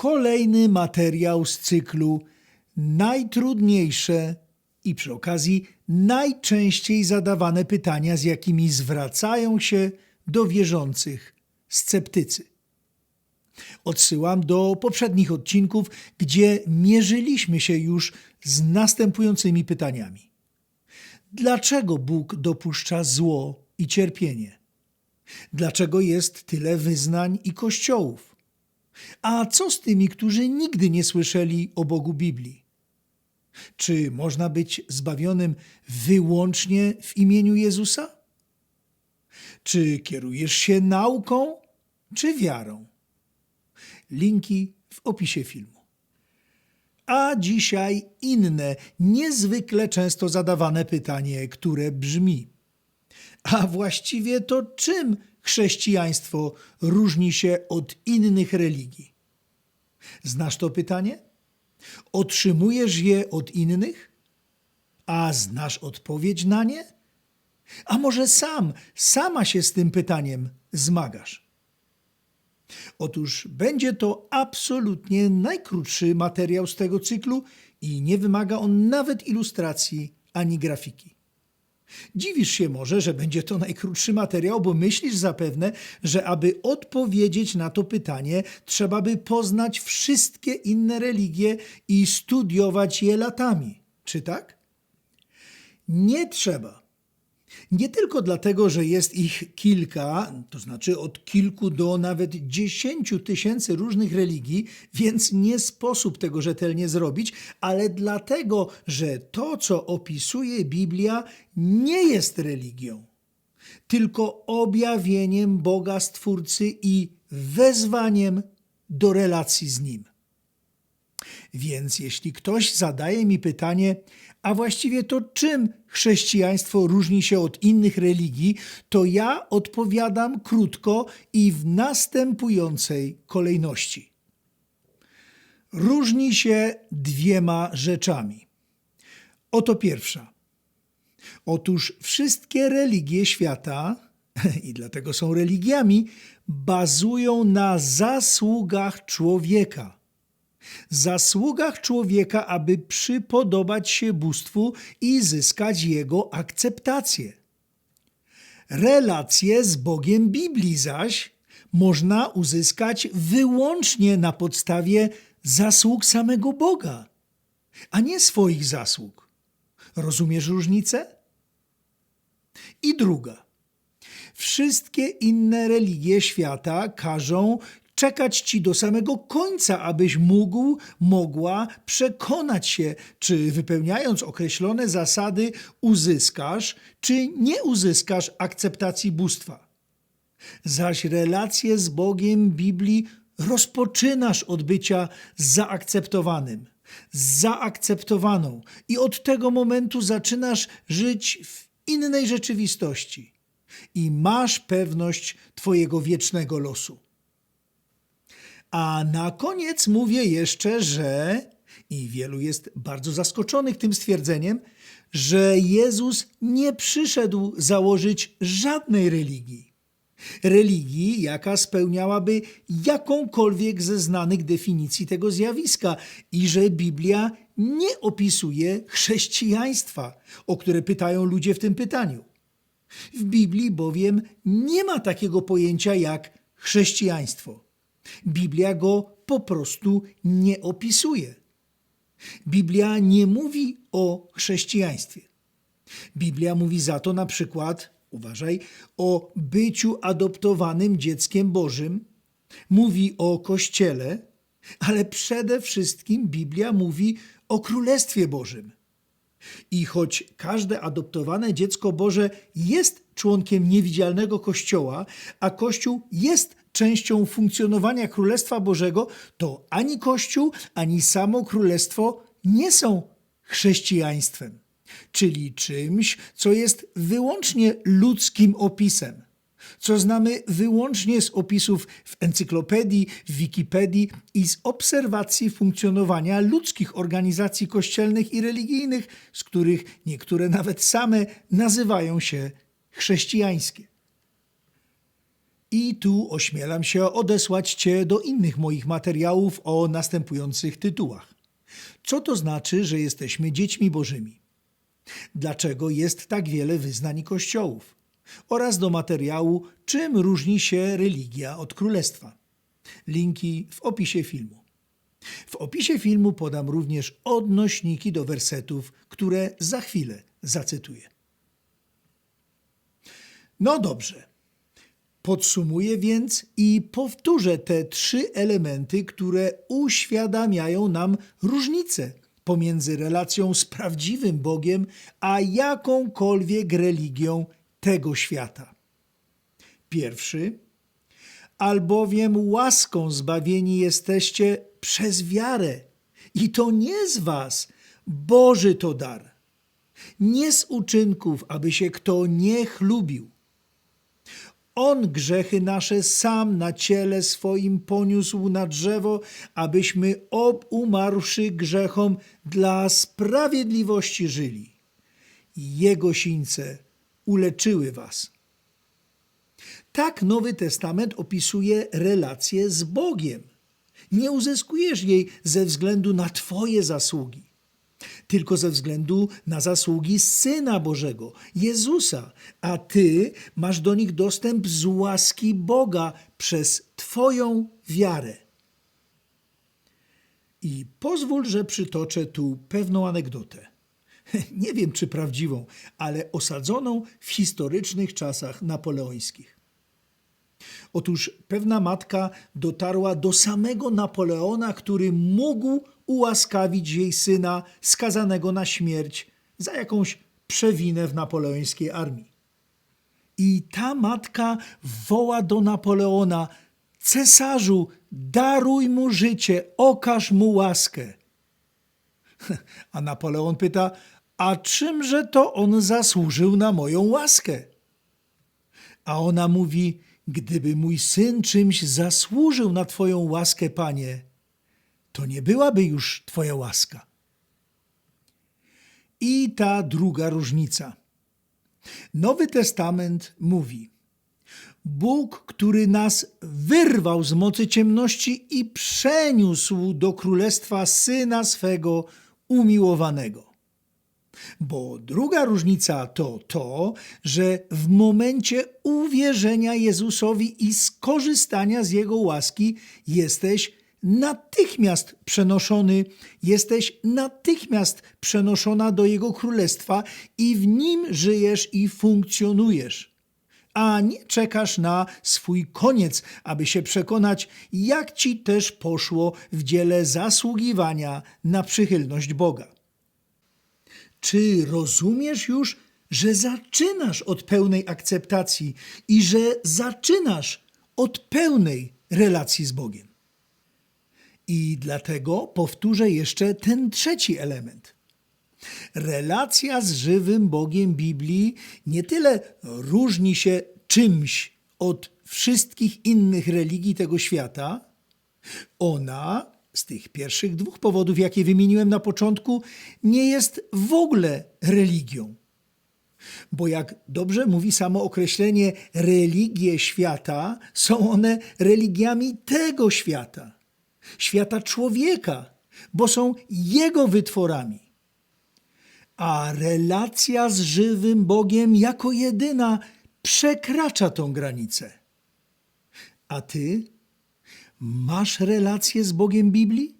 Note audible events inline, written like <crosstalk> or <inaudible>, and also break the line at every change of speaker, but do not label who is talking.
kolejny materiał z cyklu Najtrudniejsze i przy okazji najczęściej zadawane pytania, z jakimi zwracają się do wierzących sceptycy. Odsyłam do poprzednich odcinków, gdzie mierzyliśmy się już z następującymi pytaniami. Dlaczego Bóg dopuszcza zło i cierpienie? Dlaczego jest tyle wyznań i kościołów? A co z tymi, którzy nigdy nie słyszeli o Bogu Biblii? Czy można być zbawionym wyłącznie w imieniu Jezusa? Czy kierujesz się nauką czy wiarą? Linki w opisie filmu. A dzisiaj inne, niezwykle często zadawane pytanie, które brzmi: A właściwie to czym chrześcijaństwo różni się od innych religii? Znasz to pytanie? Otrzymujesz je od innych? A znasz odpowiedź na nie? A może sam, sama się z tym pytaniem zmagasz? Otóż będzie to absolutnie najkrótszy materiał z tego cyklu i nie wymaga on nawet ilustracji ani grafiki. Dziwisz się może, że będzie to najkrótszy materiał, bo myślisz zapewne, że aby odpowiedzieć na to pytanie, trzeba by poznać wszystkie inne religie i studiować je latami. Czy tak? Nie trzeba. Nie tylko dlatego, że jest ich kilka, to znaczy od kilku do nawet dziesięciu tysięcy różnych religii, więc nie sposób tego rzetelnie zrobić, ale dlatego, że to, co opisuje Biblia, nie jest religią, tylko objawieniem Boga Stwórcy i wezwaniem do relacji z Nim. Więc jeśli ktoś zadaje mi pytanie, a właściwie to czym chrześcijaństwo różni się od innych religii, to ja odpowiadam krótko i w następującej kolejności. Różni się dwiema rzeczami. Oto pierwsza. Otóż wszystkie religie świata, <laughs> i dlatego są religiami, bazują na zasługach człowieka zasługach człowieka, aby przypodobać się bóstwu i zyskać jego akceptację. Relacje z Bogiem Biblii zaś można uzyskać wyłącznie na podstawie zasług samego Boga, a nie swoich zasług. Rozumiesz różnicę? I druga. Wszystkie inne religie świata każą czekać ci do samego końca, abyś mógł, mogła przekonać się, czy wypełniając określone zasady uzyskasz, czy nie uzyskasz akceptacji bóstwa. Zaś relacje z Bogiem Biblii rozpoczynasz od bycia zaakceptowanym, zaakceptowaną i od tego momentu zaczynasz żyć w innej rzeczywistości i masz pewność Twojego wiecznego losu. A na koniec mówię jeszcze, że, i wielu jest bardzo zaskoczonych tym stwierdzeniem, że Jezus nie przyszedł założyć żadnej religii. Religii, jaka spełniałaby jakąkolwiek ze znanych definicji tego zjawiska, i że Biblia nie opisuje chrześcijaństwa, o które pytają ludzie w tym pytaniu. W Biblii bowiem nie ma takiego pojęcia jak chrześcijaństwo. Biblia go po prostu nie opisuje. Biblia nie mówi o chrześcijaństwie. Biblia mówi za to na przykład, uważaj, o byciu adoptowanym dzieckiem Bożym, mówi o Kościele, ale przede wszystkim Biblia mówi o Królestwie Bożym. I choć każde adoptowane dziecko Boże jest członkiem niewidzialnego Kościoła, a Kościół jest częścią funkcjonowania Królestwa Bożego, to ani Kościół, ani samo Królestwo nie są chrześcijaństwem, czyli czymś, co jest wyłącznie ludzkim opisem, co znamy wyłącznie z opisów w encyklopedii, w Wikipedii i z obserwacji funkcjonowania ludzkich organizacji kościelnych i religijnych, z których niektóre nawet same nazywają się chrześcijańskie. I tu ośmielam się odesłać Cię do innych moich materiałów o następujących tytułach. Co to znaczy, że jesteśmy dziećmi Bożymi? Dlaczego jest tak wiele wyznań kościołów? Oraz do materiału, czym różni się religia od królestwa. Linki w opisie filmu. W opisie filmu podam również odnośniki do wersetów, które za chwilę zacytuję. No dobrze. Podsumuję więc i powtórzę te trzy elementy, które uświadamiają nam różnicę pomiędzy relacją z prawdziwym Bogiem a jakąkolwiek religią tego świata. Pierwszy, albowiem łaską zbawieni jesteście przez wiarę, i to nie z was, Boży to dar, nie z uczynków, aby się kto nie chlubił. On grzechy nasze sam na ciele swoim poniósł na drzewo, abyśmy obumarłszy grzechom dla sprawiedliwości żyli. Jego sińce uleczyły was. Tak Nowy Testament opisuje relację z Bogiem. Nie uzyskujesz jej ze względu na Twoje zasługi, tylko ze względu na zasługi Syna Bożego, Jezusa, a Ty masz do nich dostęp z łaski Boga przez Twoją wiarę. I pozwól, że przytoczę tu pewną anegdotę. <laughs> Nie wiem, czy prawdziwą, ale osadzoną w historycznych czasach napoleońskich. Otóż pewna matka dotarła do samego Napoleona, który mógł ułaskawić jej syna skazanego na śmierć za jakąś przewinę w napoleońskiej armii. I ta matka woła do Napoleona: Cesarzu, daruj mu życie, okaż mu łaskę. <laughs> A Napoleon pyta: A czymże to on zasłużył na moją łaskę? A ona mówi: Gdyby mój syn czymś zasłużył na Twoją łaskę, panie, to nie byłaby już Twoja łaska. I ta druga różnica. Nowy Testament mówi: Bóg, który nas wyrwał z mocy ciemności i przeniósł do królestwa syna swego umiłowanego. Bo druga różnica to to, że w momencie uwierzenia Jezusowi i skorzystania z Jego łaski jesteś natychmiast przenoszony, jesteś natychmiast przenoszona do Jego królestwa i w nim żyjesz i funkcjonujesz. A nie czekasz na swój koniec, aby się przekonać, jak ci też poszło w dziele zasługiwania na przychylność Boga. Czy rozumiesz już, że zaczynasz od pełnej akceptacji i że zaczynasz od pełnej relacji z Bogiem? I dlatego powtórzę jeszcze ten trzeci element. Relacja z żywym Bogiem Biblii nie tyle różni się czymś od wszystkich innych religii tego świata, ona z tych pierwszych dwóch powodów, jakie wymieniłem na początku, nie jest w ogóle religią. Bo jak dobrze mówi samo określenie religie świata, są one religiami tego świata, świata człowieka, bo są jego wytworami. A relacja z żywym Bogiem jako jedyna przekracza tą granicę. A ty Masz relację z Bogiem Biblii?